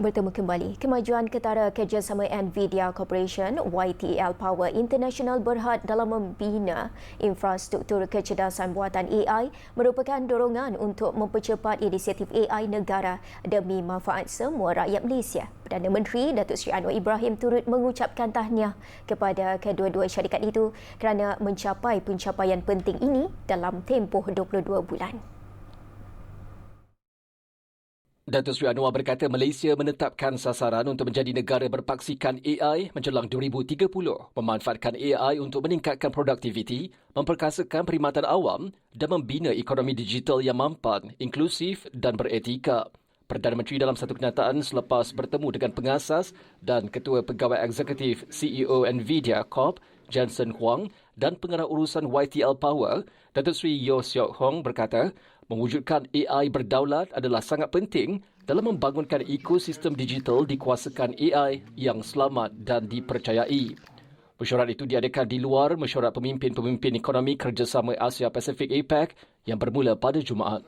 Bertemu kembali. Kemajuan ketara kerjasama Nvidia Corporation YTL Power International berhad dalam membina infrastruktur kecerdasan buatan AI merupakan dorongan untuk mempercepat inisiatif AI negara demi manfaat semua rakyat Malaysia. Perdana Menteri Datuk Seri Anwar Ibrahim turut mengucapkan tahniah kepada kedua-dua syarikat itu kerana mencapai pencapaian penting ini dalam tempoh 22 bulan. Datuk Seri Anwar berkata Malaysia menetapkan sasaran untuk menjadi negara berpaksikan AI menjelang 2030, memanfaatkan AI untuk meningkatkan produktiviti, memperkasakan perkhidmatan awam dan membina ekonomi digital yang mampan, inklusif dan beretika. Perdana Menteri dalam satu kenyataan selepas bertemu dengan pengasas dan Ketua Pegawai Eksekutif CEO Nvidia Corp, Jensen Huang dan pengarah urusan YTL Power, Datuk Seri Yeo Siok Hong berkata, Mewujudkan AI berdaulat adalah sangat penting dalam membangunkan ekosistem digital dikuasakan AI yang selamat dan dipercayai. Mesyuarat itu diadakan di luar mesyuarat pemimpin-pemimpin ekonomi kerjasama Asia Pasifik APEC yang bermula pada Jumaat.